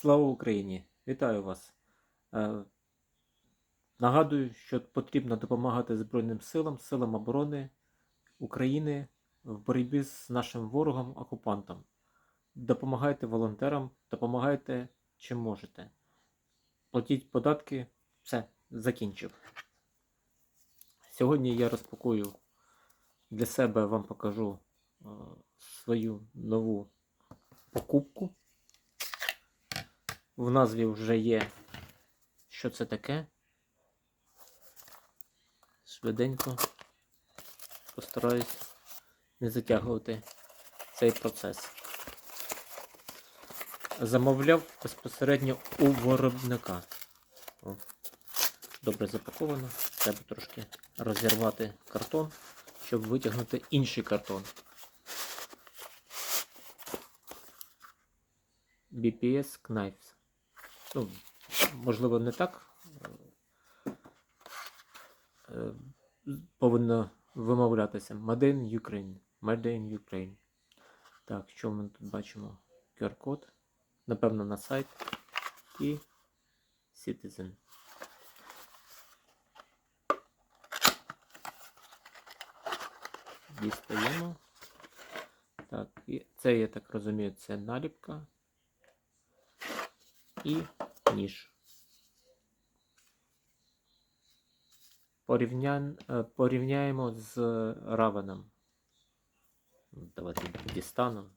Слава Україні! Вітаю вас! Е, Нагадую, що потрібно допомагати Збройним силам, силам оборони України в боротьбі з нашим ворогом-окупантом. Допомагайте волонтерам, допомагайте чим можете. Платіть податки. Все, закінчив. Сьогодні я розпакую для себе вам покажу е, свою нову покупку. В назві вже є, що це таке. Швиденько постараюсь не затягувати цей процес. Замовляв безпосередньо у виробника. О, добре запаковано. Треба трошки розірвати картон, щоб витягнути інший картон. BPS Knives. Ну, можливо, не так. е, Повинно вимовлятися. Made in Ukraine. Made in Ukraine. Так, що ми тут бачимо? QR-код. Напевно, на сайт. І Citizen. Дістаємо. Так, і це, я так розумію, це наліпка і ніж. Порівня... е, Порівняємо з равеном. Давайте дістану.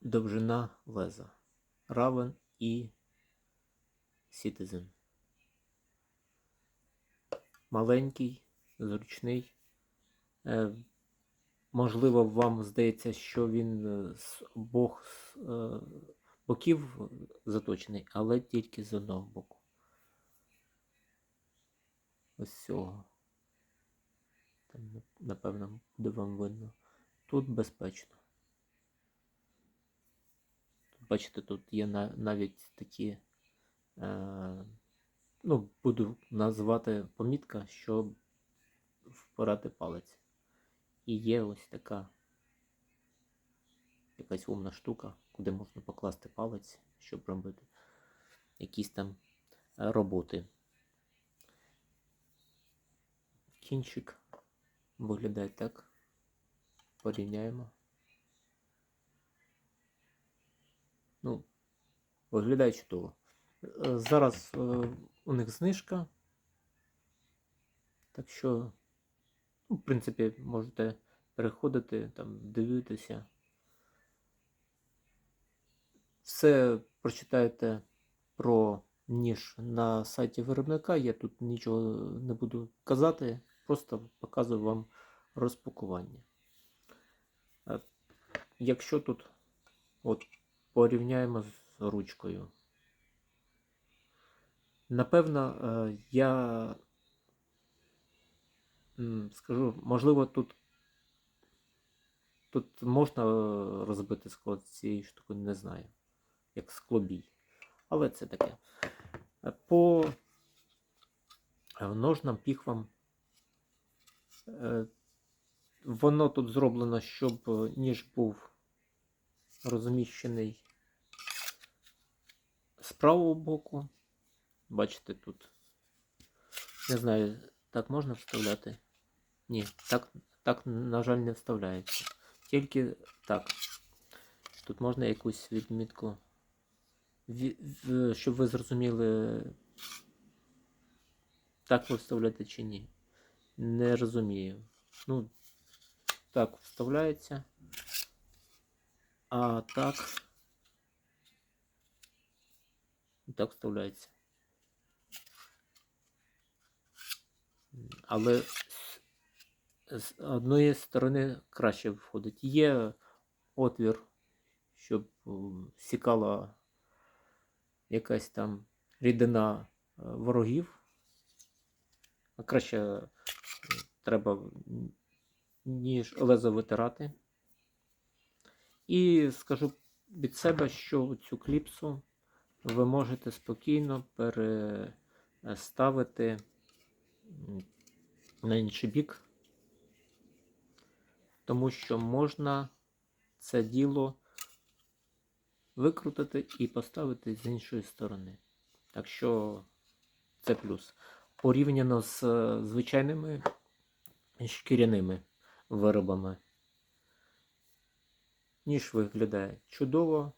Довжина леза. Равен і Citizen. Маленький, зручний. Е, можливо, вам здається, що він е, з обох е, боків заточений, але тільки з одного боку. Ось цього. Там, напевно, буде вам видно. Тут безпечно. Бачите, тут є навіть такі. Ну, буду називати помітка, щоб впирати палець. І є ось така якась умна штука, куди можна покласти палець, щоб робити якісь там роботи. Кінчик виглядає так. Порівняємо. Ну, виглядає чудово. Е, Зараз е, у них знижка. Так що, в принципі, можете переходити, там, дивитися. Все прочитаєте про ніж на сайті виробника. Я тут нічого не буду казати, просто показую вам розпакування. Е, Якщо тут от, порівняємо з ручкою. Напевно, е, я скажу, можливо, тут, тут можна е, розбити скло цієї штуки, не знаю, як склобій. Але це таке. Е, По е, ножнам, піхвам. Воно тут зроблено, щоб ніж був розміщений з правого боку. Бачите тут. Не знаю, так можна вставляти? Ні, так, так, на жаль, не вставляється. Тільки так. Тут можна якусь відмітку. Щоб ви зрозуміли, так ви вставляєте чи ні. Не розумію. Ну, так вставляється. А так. Так вставляється. Але з- одної сторони краще виходить. Є отвір, щоб сікала якась там рідина е, ворогів. А краще е, треба ніж лезо витирати. І скажу від себе, що цю кліпсу ви можете спокійно переставити на інший бік, тому що можна це діло викрутити і поставити з іншої сторони. Так що це плюс. Порівняно з е, звичайними шкіряними виробами. Ніж виглядає чудово.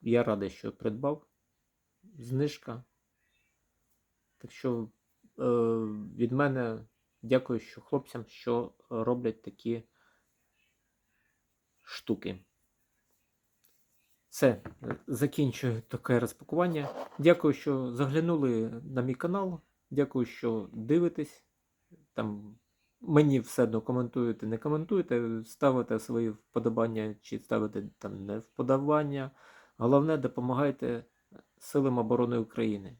Я радий, що придбав. Знижка. Так що від мене дякую що хлопцям, що роблять такі штуки. Все, е, закінчую таке розпакування. Дякую, що заглянули на мій канал. Дякую, що дивитесь. Там мені все одно коментуєте, не коментуєте, ставите свої вподобання чи ставите там не вподобання. Головне, допомагайте Силам оборони України.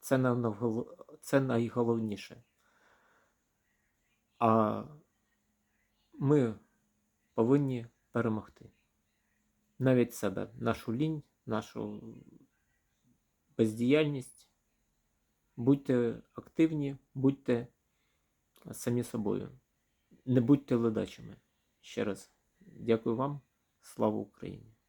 Це, нам навгол- це найголовніше. А ми повинні перемогти. Навіть себе, нашу лінь, нашу бездіяльність. Будьте активні, будьте самі собою. Не будьте ледачими. Ще раз дякую вам. Слава Україні!